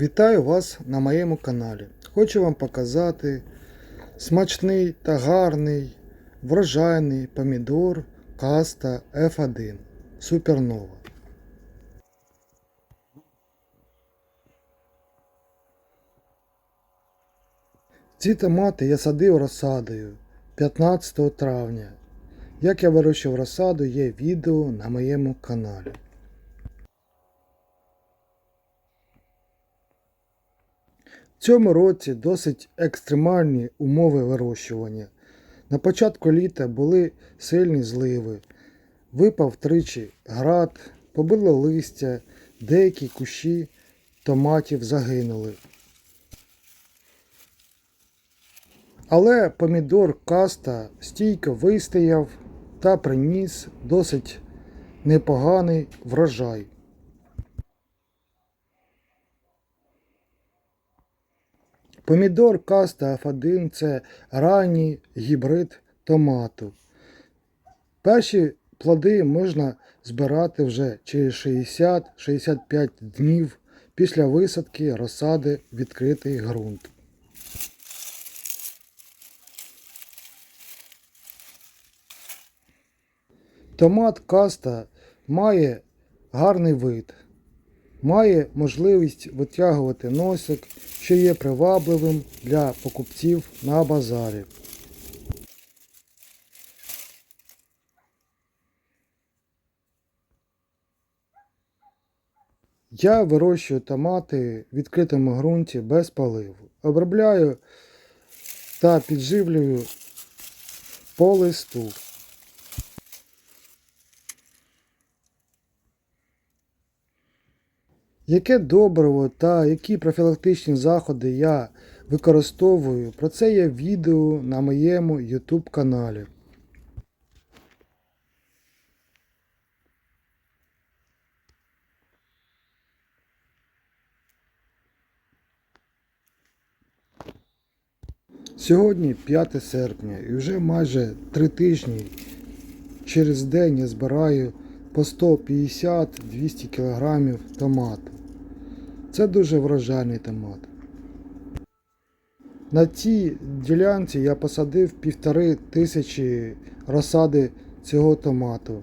Вітаю вас на моєму каналі. Хочу вам показати смачний та гарний врожайний помідор Каста F1 Супернова. Ці томати я садив розсадою 15 травня. Як я вирощував розсаду, є відео на моєму каналі. В цьому році досить екстремальні умови вирощування. На початку літа були сильні зливи, випав тричі град, побило листя, деякі кущі томатів загинули. Але помідор каста стійко вистояв та приніс досить непоганий врожай. Помідор каста F1 це ранній гібрид томату. Перші плоди можна збирати вже через 60-65 днів після висадки розсади відкритий ґрунт. Томат каста має гарний вид, має можливість витягувати носик, що є привабливим для покупців на базарі. Я вирощую томати в відкритому ґрунті без поливу. Обробляю та підживлюю по листу. Яке добриво та які профілактичні заходи я використовую, про це є відео на моєму YouTube каналі. Сьогодні 5 серпня і вже майже 3 тижні через день я збираю по 150-200 кг томату. Це дуже врожайний томат. На цій ділянці я посадив півтори тисячі розсади цього томату.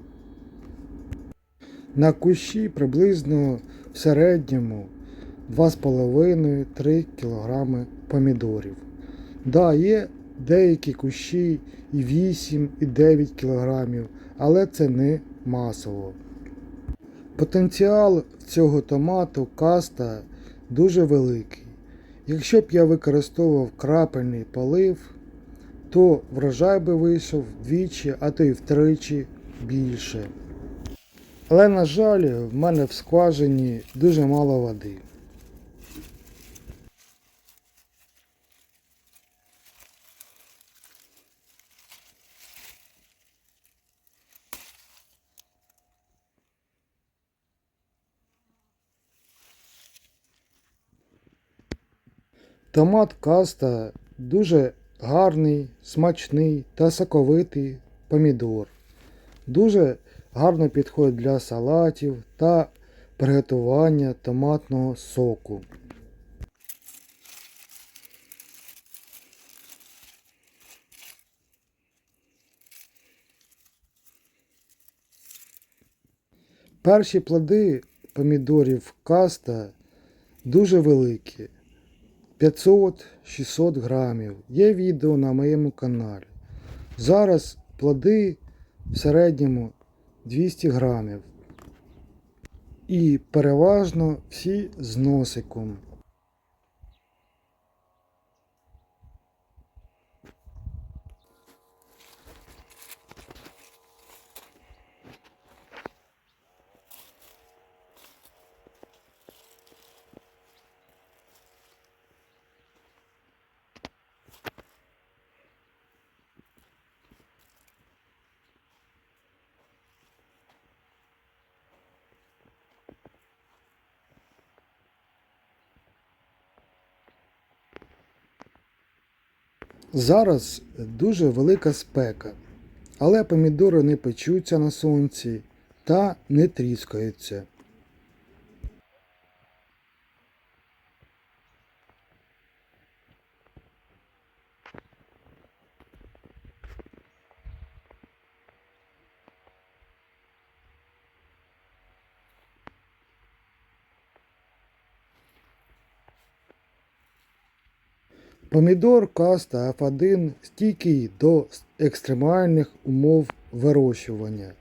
На кущі приблизно в середньому 2,5-3 кг помідорів. Да, є деякі кущі і 8, і 9 кг, але це не масово. Потенціал цього томату каста дуже великий. Якщо б я використовував крапельний полив, то врожай би вийшов вдвічі, а то й втричі більше. Але, на жаль, в мене в скважині дуже мало води. Томат каста дуже гарний, смачний та соковитий помідор. Дуже гарно підходить для салатів та приготування томатного соку. Перші плоди помідорів каста дуже великі. 500-600 грамів. Є відео на моєму каналі. Зараз плоди в середньому 200 грамів. І переважно всі з носиком. Зараз дуже велика спека, але помідори не печуться на сонці та не тріскаються. Помідор каста F1 стійкий до екстремальних умов вирощування,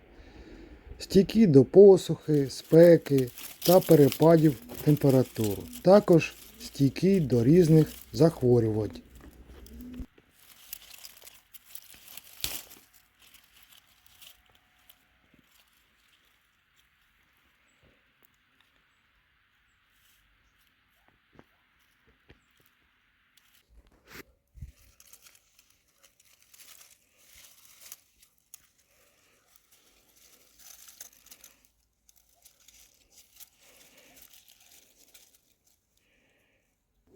стійкий до посухи, спеки та перепадів температур, також стійкий до різних захворювань.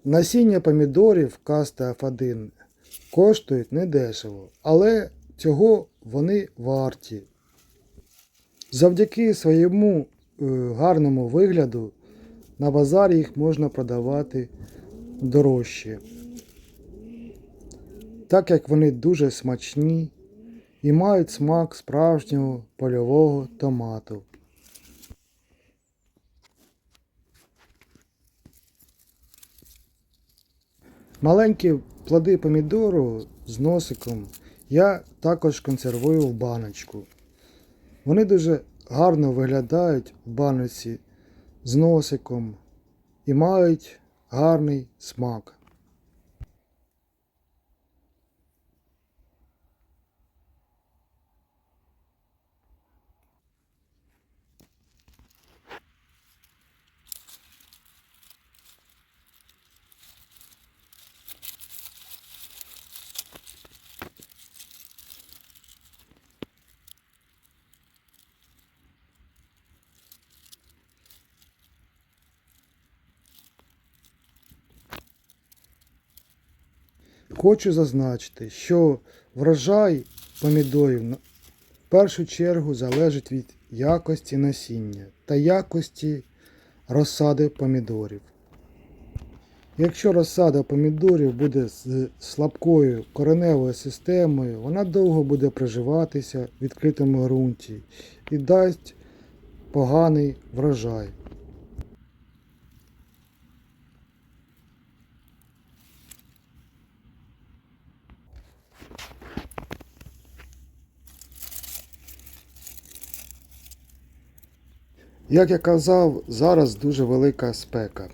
Насіння помідорів каста F1 коштують недешево, але цього вони варті. Завдяки своєму е, гарному вигляду на базарі їх можна продавати дорожче, так як вони дуже смачні і мають смак справжнього польового томату. Маленькі плоди помідору з носиком я також консервую в баночку. Вони дуже гарно виглядають в баночці з носиком і мають гарний смак. Хочу зазначити, що врожай помідорів в першу чергу залежить від якості насіння та якості розсади помідорів. Якщо розсада помідорів буде з слабкою кореневою системою, вона довго буде приживатися в відкритому ґрунті і дасть поганий врожай. Як я казав, зараз дуже велика спека.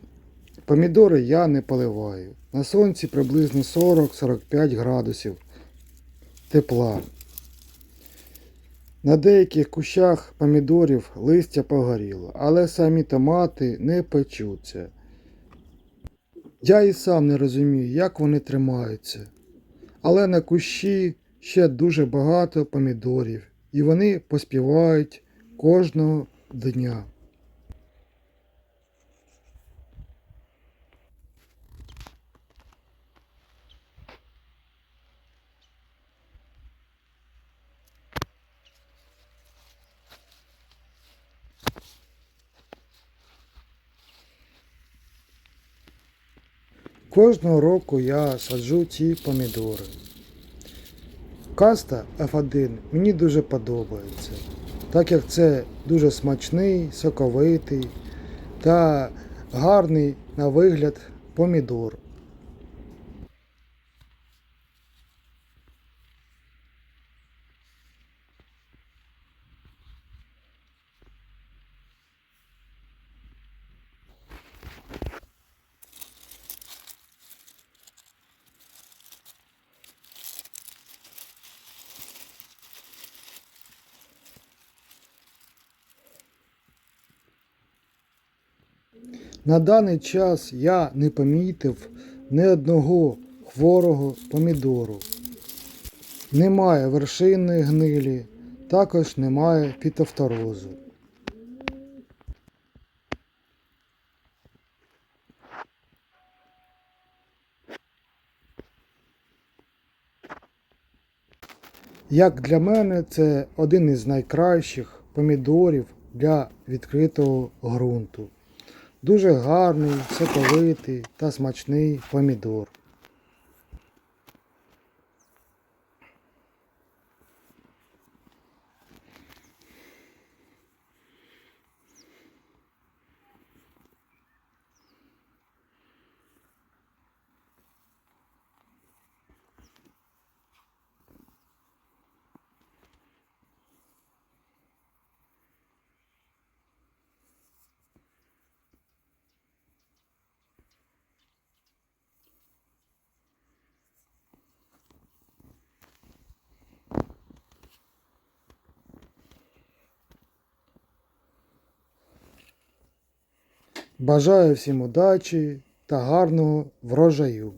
Помідори я не поливаю. На сонці приблизно 40-45 градусів тепла. На деяких кущах помідорів листя погоріло, але самі томати не печуться. Я і сам не розумію, як вони тримаються. Але на кущі ще дуже багато помідорів, і вони поспівають кожного дня. Кожного року я саджу ці помідори. Каста F1 мені дуже подобається, так як це дуже смачний, соковитий та гарний на вигляд помідор. На даний час я не помітив ні одного хворого помідору. Немає вершинної гнилі, також немає фітофторозу. Як для мене, це один із найкращих помідорів для відкритого ґрунту. Дуже гарний, соковитий та смачний помідор. Бажаю всім удачі та гарного врожаю.